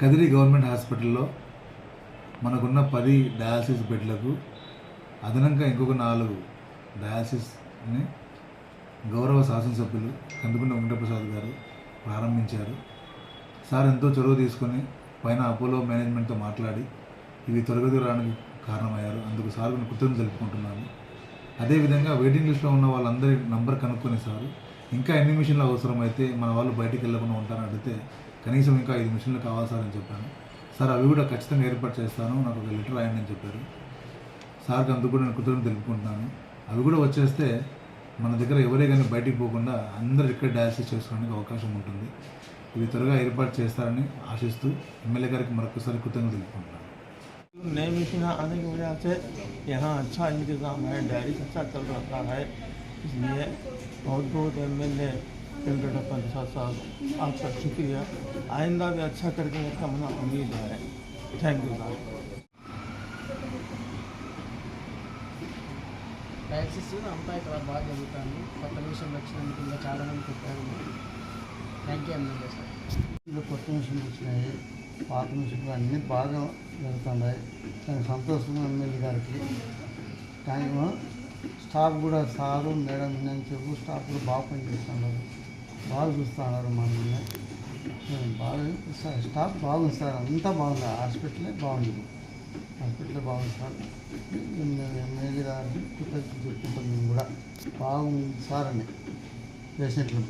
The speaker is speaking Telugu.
కదిరి గవర్నమెంట్ హాస్పిటల్లో మనకున్న పది డయాలసిస్ బెడ్లకు అదనంగా ఇంకొక నాలుగు డయాలసిస్ని గౌరవ శాసనసభ్యులు కందుకుంట వెంకటప్రసాద్ గారు ప్రారంభించారు. సార్ ఎంతో చొరవ తీసుకొని పైన అపోలో మేనేజ్మెంట్తో మాట్లాడి ఇవి త్వరగతి రావడానికి కారణమయ్యారు. అందుకు సార్ నేను కృతజ్ఞతలు తెలుపుకుంటున్నాను. అదేవిధంగా వెయిటింగ్ లిస్ట్లో ఉన్న వాళ్ళందరి నంబర్ కనుక్కొని సార్ ఇంకా ఎన్ని మిషన్లు అవసరమైతే మన వాళ్ళు బయటికి వెళ్ళకుండా ఉంటారని అడిగితే కనీసం ఇంకా ఐదు మిషన్లు కావాలి సార్ అని చెప్పాను సార్ అవి కూడా ఖచ్చితంగా ఏర్పాటు చేస్తాను నాకు ఒక లెటర్ రాయండి అని చెప్పారు సార్కి అందుకు కూడా నేను కృతజ్ఞతలు తెలుపుకుంటున్నాను అవి కూడా వచ్చేస్తే మన దగ్గర ఎవరే కానీ బయటికి పోకుండా అందరు ఇక్కడ డయాలసిస్ చేసుకోవడానికి అవకాశం ఉంటుంది ఇవి త్వరగా ఏర్పాటు చేస్తారని ఆశిస్తూ ఎమ్మెల్యే గారికి మరొకసారి కృతజ్ఞతలు తెలుపుకుంటున్నాను नई मशीन आने की वजह से यहाँ अच्छा इंतज़ाम है डायरिस अच्छा चल रहा है इसलिए बहुत बहुत एम एल ए वेंकटप्पन साहब आपका शुक्रिया आइंदा भी अच्छा करके का मना उम्मीद है थैंक यू साहब డయాలసిస్ అంతా ఇక్కడ బాగా జరుగుతుంది కొత్త మిషన్ వచ్చినందుకు ఇంకా చాలా మంది చెప్పారు థ్యాంక్ యూ ఎమ్మెల్యే సార్ ఇందులో కొత్త మిషన్లు వచ్చినాయి పాత మిషన్లు అన్నీ బాగా జరుగుతున్నాయి దానికి సంతోషం ఎమ్మెల్యే గారికి కానీ స్టాఫ్ కూడా సారు మేడం నేను చెప్పు స్టాఫ్ కూడా బాగా పనిచేస్తున్నారు. బాగా చూస్తున్నారు మమ్మల్ని. బాగా సార్ స్టాఫ్ బాగుంది సార్ అంతా బాగుంది. హాస్పిటలే బాగుంది. హాస్పిటలే బాగుంది సార్. నేను ఎమ్మెల్యే గారికి కృతజ్ఞతలు చెప్పుకుంటాం మేము కూడా. బాగుంది సార్ అని. పేషెంట్లు.